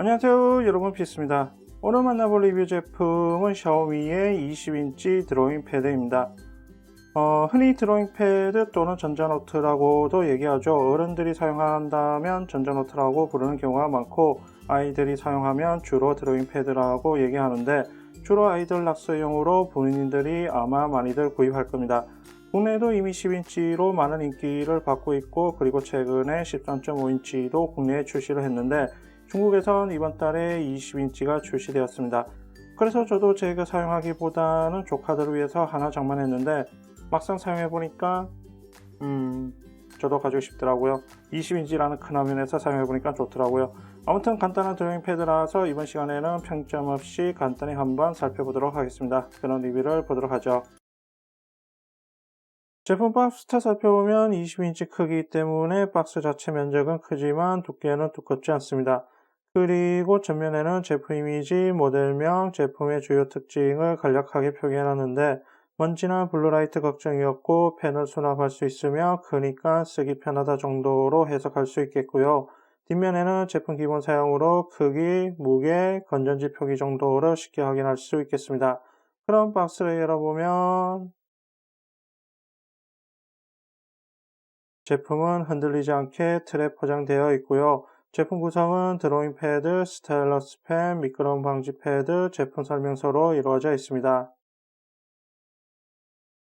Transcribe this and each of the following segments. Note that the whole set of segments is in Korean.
안녕하세요. 여러분 피스입니다. 오늘 만나볼 리뷰 제품은 샤오미의 20인치 드로잉 패드입니다. 어, 흔히 드로잉 패드 또는 전자노트라고도 얘기하죠. 어른들이 사용한다면 전자노트라고 부르는 경우가 많고 아이들이 사용하면 주로 드로잉 패드라고 얘기하는데 주로 아이들 낙서용으로 본인들이 아마 많이들 구입할 겁니다. 국내에도 이미 10인치로 많은 인기를 받고 있고 그리고 최근에 13.5인치도 국내에 출시를 했는데 중국에선 이번 달에 20인치가 출시되었습니다. 그래서 저도 제가 사용하기보다는 조카들을 위해서 하나 장만했는데 막상 사용해보니까 음 저도 가지고 싶더라고요. 20인치라는 큰 화면에서 사용해보니까 좋더라고요. 아무튼 간단한 드로잉 패드라서 이번 시간에는 평점 없이 간단히 한번 살펴보도록 하겠습니다. 그런 리뷰를 보도록 하죠. 제품 박스부터 살펴보면 20인치 크기 때문에 박스 자체 면적은 크지만 두께는 두껍지 않습니다. 그리고 전면에는 제품 이미지, 모델명, 제품의 주요 특징을 간략하게 표기해놨는데 먼지나 블루라이트 걱정이었고 펜을 수납할 수 있으며 크니까 쓰기 편하다 정도로 해석할 수 있겠고요. 뒷면에는 제품 기본 사용으로 크기, 무게, 건전지 표기 정도를 쉽게 확인할 수 있겠습니다. 그럼 박스를 열어보면 제품은 흔들리지 않게 틀에 포장되어 있고요. 제품 구성은 드로잉 패드, 스타일러스 펜, 미끄럼 방지 패드, 제품 설명서로 이루어져 있습니다.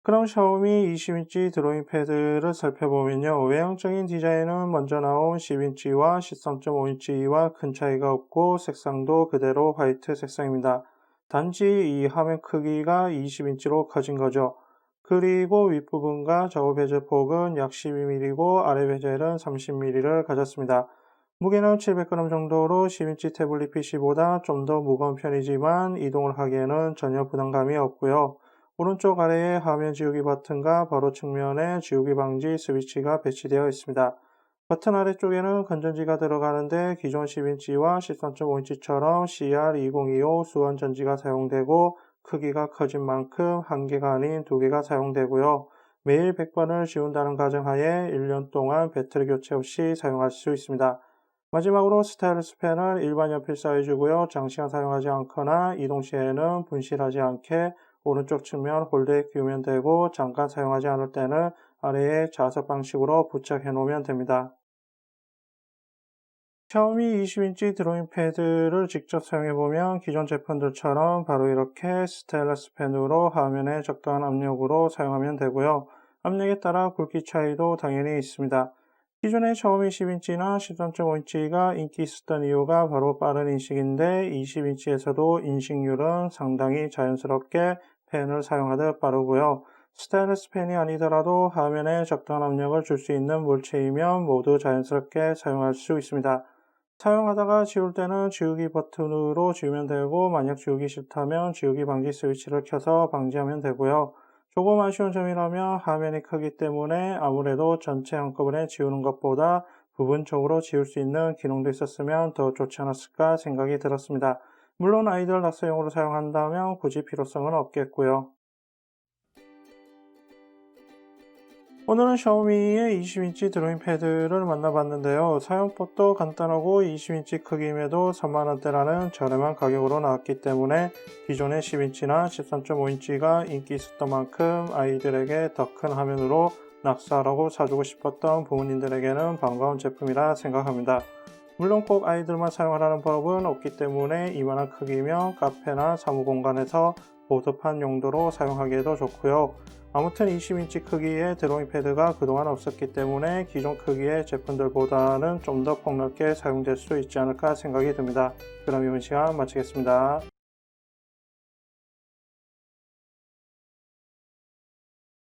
그럼 샤오미 20인치 드로잉 패드를 살펴보면요. 외형적인 디자인은 먼저 나온 10인치와 13.5인치와 큰 차이가 없고 색상도 그대로 화이트 색상입니다. 단지 이 화면 크기가 20인치로 커진 거죠. 그리고 윗부분과 좌우 베젤 폭은 약 12mm이고 아래 베젤은 30mm를 가졌습니다. 무게는 700g 정도로 10인치 태블릿 PC보다 좀 더 무거운 편이지만 이동을 하기에는 전혀 부담감이 없고요. 오른쪽 아래에 화면 지우기 버튼과 바로 측면에 지우기 방지 스위치가 배치되어 있습니다. 버튼 아래쪽에는 건전지가 들어가는데 기존 10인치와 13.5인치처럼 CR2025 수원 전지가 사용되고 크기가 커진 만큼 한 개가 아닌 두 개가 사용되고요. 매일 100번을 지운다는 가정하에 1년 동안 배터리 교체 없이 사용할 수 있습니다. 마지막으로 스타일러스 펜은 일반 연필 사이즈고요. 장시간 사용하지 않거나 이동 시에는 분실하지 않게 오른쪽 측면 홀더에 끼우면 되고 잠깐 사용하지 않을 때는 아래에 자석 방식으로 부착해 놓으면 됩니다. 샤오미 20인치 드로잉 패드를 직접 사용해보면 기존 제품들처럼 바로 이렇게 스타일러스 펜으로 화면에 적당한 압력으로 사용하면 되고요. 압력에 따라 굵기 차이도 당연히 있습니다. 기존의 샤오미 10인치나 13.5인치가 인기 있었던 이유가 바로 빠른 인식인데 20인치에서도 인식률은 상당히 자연스럽게 펜을 사용하듯 빠르고요. 스타일러스 펜이 아니더라도 화면에 적당한 압력을 줄 수 있는 물체이면 모두 자연스럽게 사용할 수 있습니다. 사용하다가 지울 때는 지우기 버튼으로 지우면 되고 만약 지우기 싫다면 지우기 방지 스위치를 켜서 방지하면 되고요. 조금 아쉬운 점이라면 화면이 크기 때문에 아무래도 전체 한꺼번에 지우는 것보다 부분적으로 지울 수 있는 기능도 있었으면 더 좋지 않았을까 생각이 들었습니다. 물론 아이들 낙서용으로 사용한다면 굳이 필요성은 없겠고요. 오늘은 샤오미의 20인치 드로잉 패드를 만나봤는데요. 사용법도 간단하고 20인치 크기임에도 3만원대라는 저렴한 가격으로 나왔기 때문에 기존의 10인치나 13.5인치가 인기 있었던 만큼 아이들에게 더 큰 화면으로 낙서하라고 사주고 싶었던 부모님들에게는 반가운 제품이라 생각합니다. 물론 꼭 아이들만 사용하라는 법은 없기 때문에 이만한 크기면 카페나 사무 공간에서 보드판 용도로 사용하기에도 좋고요. 아무튼 20인치 크기의 드로잉 패드가 그동안 없었기 때문에 기존 크기의 제품들보다는 좀 더 폭넓게 사용될 수 있지 않을까 생각이 듭니다. 그럼 이번 시간 마치겠습니다.